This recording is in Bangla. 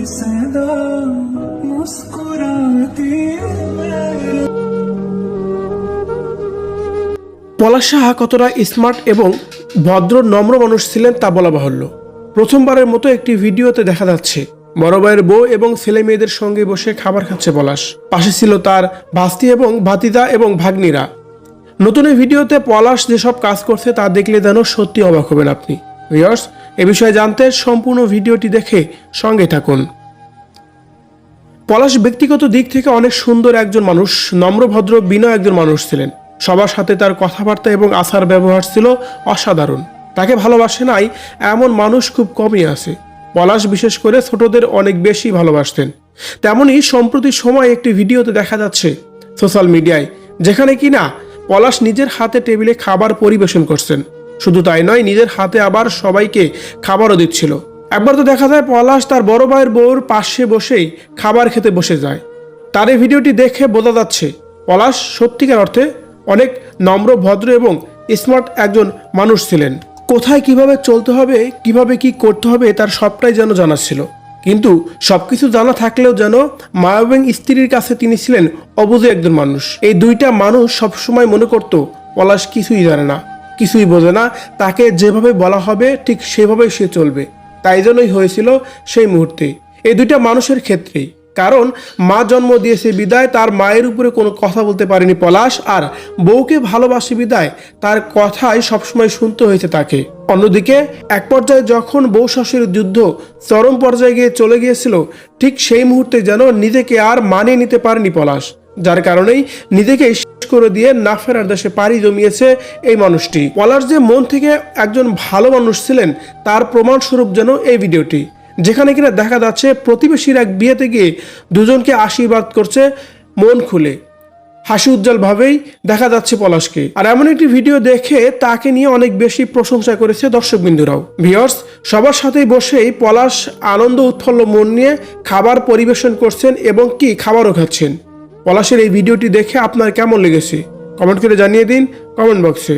सदा मुस्कुराती है পলাশ সাহা কতটা স্মার্ট এবং ভদ্র নম্র মানুষ ছিলেন তা বলা বাহুল্য প্রথমবারের মতো একটি ভিডিওতে দেখা যাচ্ছে বড় ভাইয়ের বউ এবং ছেলে মেয়েদের সঙ্গে বসে খাবার খাচ্ছে পলাশ পাশে ছিল তার ভাস্তি এবং ভাতিদা এবং ভাগ্নিরা নতুন এই ভিডিওতে পলাশ যেসব কাজ করছে তা দেখলে যেন সত্যি অবাক হবেন আপনি ভিউয়ার্স এ বিষয়ে জানতে সম্পূর্ণ ভিডিওটি দেখে সঙ্গে থাকুন। পলাশ ব্যক্তিগত দিক থেকে অনেক সুন্দর একজন মানুষ নম্রভদ্র বিনয় একজন মানুষ ছিলেন। সবার সাথে তার কথাবার্তা এবং আচার ব্যবহার ছিল অসাধারণ। তাকে ভালোবাসে নাই এমন মানুষ খুব কমই আছে। পলাশ বিশেষ করে ছোটদের অনেক বেশি ভালোবাসতেন। তেমনই সম্প্রতি সময় একটি ভিডিওতে দেখা যাচ্ছে সোশ্যাল মিডিয়ায়, যেখানে কিনা পলাশ নিজের হাতে টেবিলে খাবার পরিবেশন করছেন। শুধু তাই নয়, নিজের হাতে আবার সবাইকে খাবারও দিচ্ছিল। একবার তো দেখা যায় পলাশ তার বড় ভাইয়ের বউর পাশে বসেই খাবার খেতে বসে যায়। তার এই ভিডিওটি দেখে বোঝা যাচ্ছে, পলাশ সত্যিকার অর্থে অনেক নম্র, ভদ্র এবং স্মার্ট একজন মানুষ ছিলেন। কোথায় কীভাবে চলতে হবে, কীভাবে কি করতে হবে তার সবটাই যেন জানা ছিল। কিন্তু সবকিছু জানা থাকলেও যেন মা এবং স্ত্রীর কাছে তিনি ছিলেন অবুঝে একজন মানুষ। এই দুইটা মানুষ সবসময় মনে করত, পলাশ কিছুই জানে না। কিছুই বোঝে না। তাকে যেভাবে বলা হবে, ঠিক সেভাবেই সে চলবে। তাই জন্যই হয়েছিল সেই মুহূর্তে। এই দুইটা মানুষের ক্ষেত্রেই। কারণ, মা জন্ম দিয়েছে বিদায়, তার মায়ের উপরে কোনো কথা বলতে পারেনি পলাশ, আর বউকে ভালোবাসে বিদায়, তার কথাই সবসময় শুনতে হয়েছে তাকে। অন্যদিকে, এক পর্যায়ে যখন বউ শাশুড়ির যুদ্ধ চরম পর্যায়ে গিয়ে চলে গিয়েছিল, ঠিক সেই মুহূর্তে যেন নিজেকে আর মানিয়ে নিতে পারেনি পলাশ। যার কারণেই নিজেকে করে দিয়ে না ফেরার দেশে পাড়ি জমিয়েছে এই মানুষটি। পলাশ যে মন থেকে একজন ভালো মানুষ ছিলেন, তার প্রমাণস্বরূপ যেন এই ভিডিওটি। যেখানে কিনা দেখা যাচ্ছে প্রতিবেশীর এক বিয়েতে গিয়ে দুজনকে আশীর্বাদ করছে মন খুলে। হাসি উজ্জ্বলভাবেই দেখা যাচ্ছে পলাশকে। আর এমন একটি ভিডিও দেখে তাকে নিয়ে অনেক বেশি প্রশংসা করেছে দর্শকবিন্দুরাও। ভিওর্স সবার সাথেই বসেই পলাশ আনন্দ, উৎফুল্ল মন নিয়ে খাবার পরিবেশন করছেন এবং কি খাবারও খাচ্ছেন। পলাশের এই ভিডিওটি দেখে আপনার কেমন লেগেছে? কমেন্ট করে জানিয়ে দিন কমেন্ট বক্সে।